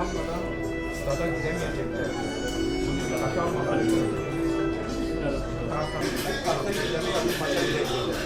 Almadan stada gidemeyecekler. Tamam, tamam. Hafta işlerini yapıp maça gidecekler.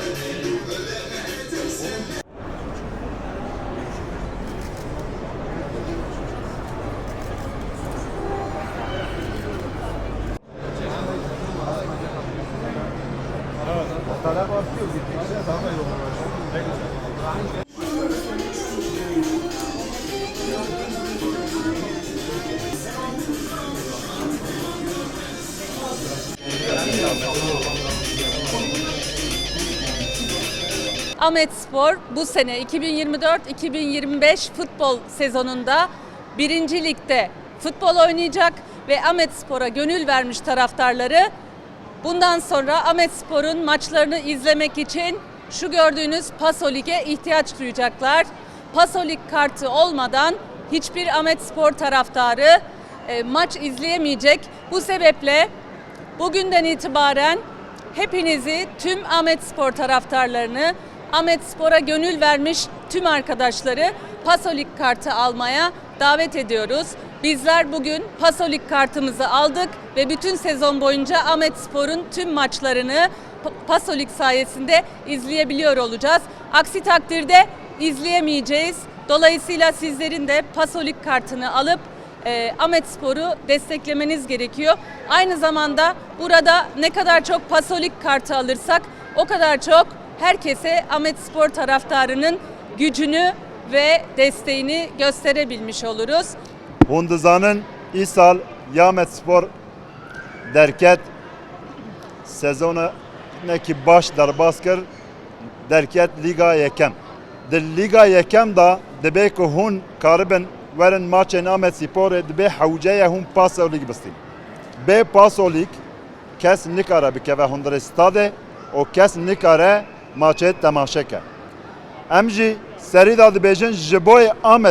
Ahmet Spor bu sene 2024-2025 futbol sezonunda birinci ligde futbol oynayacak ve Ahmet Spor'a gönül vermiş taraftarları bundan sonra Ahmet Spor'un maçlarını izlemek için şu gördüğünüz Pasolik'e ihtiyaç duyacaklar. Pasolik kartı olmadan hiçbir Ahmet Spor taraftarı e, maç izleyemeyecek. Bu sebeple bugünden itibaren hepinizi tüm Ahmet Spor taraftarlarını, Ahmet Spor'a gönül vermiş tüm arkadaşları Pasolik kartı almaya davet ediyoruz. Bizler bugün Pasolik kartımızı aldık ve bütün sezon boyunca Ahmet Spor'un tüm maçlarını Pa- Pasolik sayesinde izleyebiliyor olacağız. Aksi takdirde izleyemeyeceğiz. Dolayısıyla sizlerin de Pasolik kartını alıp e, Ahmet Spor'u desteklemeniz gerekiyor. Aynı zamanda burada ne kadar çok Pasolik kartı alırsak o kadar çok herkese Ahmet Spor taraftarının gücünü ve desteğini gösterebilmiş oluruz. Hundizanın İsal Yamet Spor derket sezonu neki baş derbas kir derket Liga Yekem. Di Liga Yekem da dibe ku hûn karibin werin maçên Amet Sporê dibe hewceya hûn pasolik bistin. Bê pasolik kes nikare bikeve hundirê stadê û kes nikare maçê temaşeke. Em jî serî da dibêjin ji bo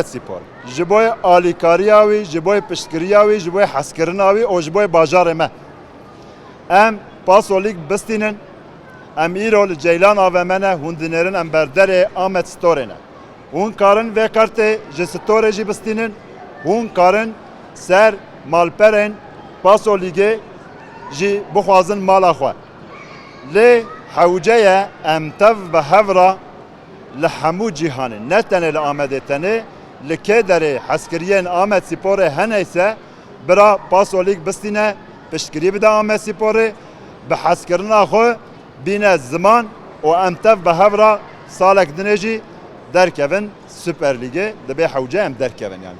Spor, ji bo alîkariya wî, ji bo piştkiriya wî, ji bo heskirina wî û ji bo bajarê me. Em pasolîk bistînin, em îro Ceylan avemene hûn dinêrin em berderê. Hûn karin vê kartê ji storê jî bistînin, hûn karin ser malperên pasolîgê jî bixwazin mala xwe. Lê hewceye em tev bi hevra li hemû cîhanê ne tenê li Amedê tenê li kêderê heskiriyên Amed Sporê hene ise bira pasolîk bistîne piştkirî bide Amed Sporê bi heskirina xwe bîne ziman û em tev bi hevra salek dinê jî derkevin Süper Ligê dibe hewce em derkevin yani.